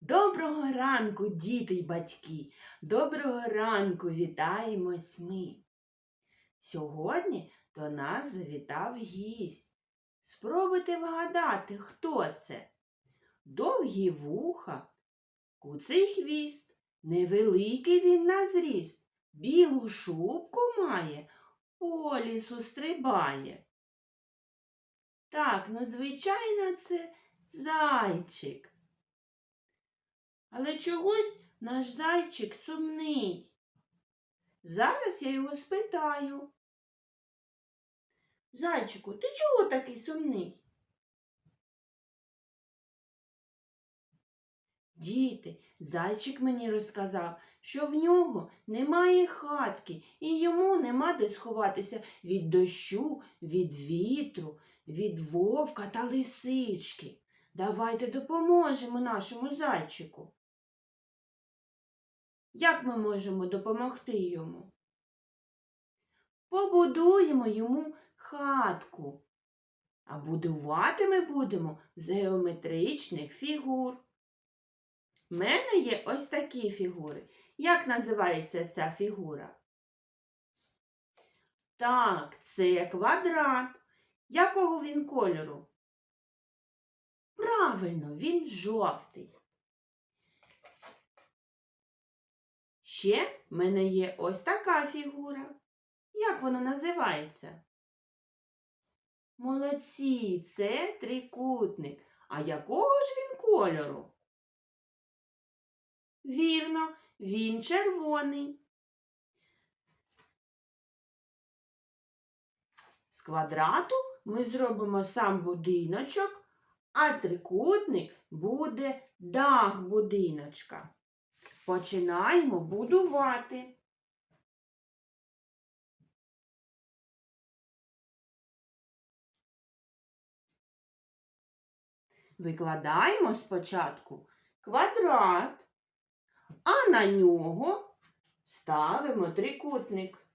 Доброго ранку, діти й батьки. Доброго ранку вітаємось ми. Сьогодні до нас завітав гість. Спробуйте вгадати, хто це. Довгі вуха, куций хвіст, невеликий він на зріст, білу шубку має, по лісу стрибає. Так, ну, звичайно, це зайчик. Але чогось наш зайчик сумний. Зараз я його спитаю. Зайчику, ти чого такий сумний? Діти, зайчик мені розказав, що в нього немає хатки і йому нема де сховатися від дощу, від вітру, від вовка та лисички. Давайте допоможемо нашому зайчику. Як ми можемо допомогти йому? Побудуємо йому хатку. А будувати ми будемо з геометричних фігур. В мене є ось такі фігури. Як називається ця фігура? Так, це квадрат. Якого він кольору? Правильно, він жовтий. Ще в мене є ось така фігура. Як вона називається? Молодці, це трикутник. А якого ж він кольору? Вірно, він червоний. З квадрату ми зробимо сам будиночок, а трикутник буде дах будиночка. Починаємо будувати. Викладаємо спочатку квадрат, а на нього ставимо трикутник.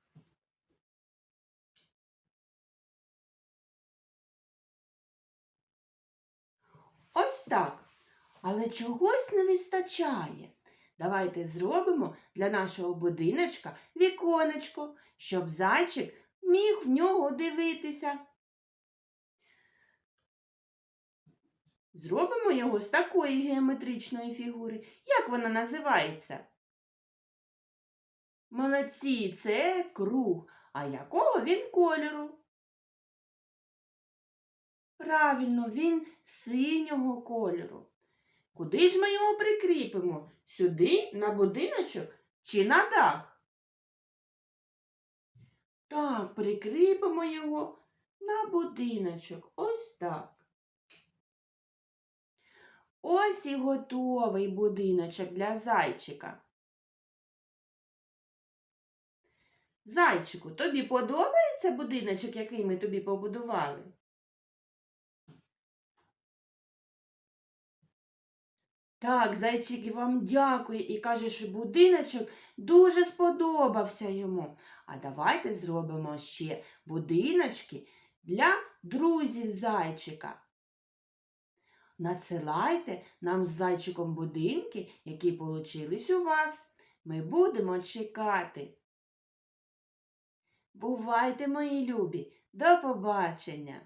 Ось так. Але чогось не вистачає. Давайте зробимо для нашого будиночка віконечко, щоб зайчик міг в нього дивитися. Зробимо його з такої геометричної фігури. Як вона називається? Молодці, це круг. А якого він кольору? Правильно, він синього кольору. Куди ж ми його прикріпимо? Сюди, на будиночок чи на дах? Так, прикріпимо його на будиночок. Ось так. Ось і готовий будиночок для зайчика. Зайчику, тобі подобається будиночок, який ми тобі побудували? Так, зайчик вам дякує і каже, що будиночок дуже сподобався йому. А давайте зробимо ще будиночки для друзів зайчика. Надсилайте нам з зайчиком будинки, які получились у вас. Ми будемо чекати. Бувайте, мої любі, до побачення!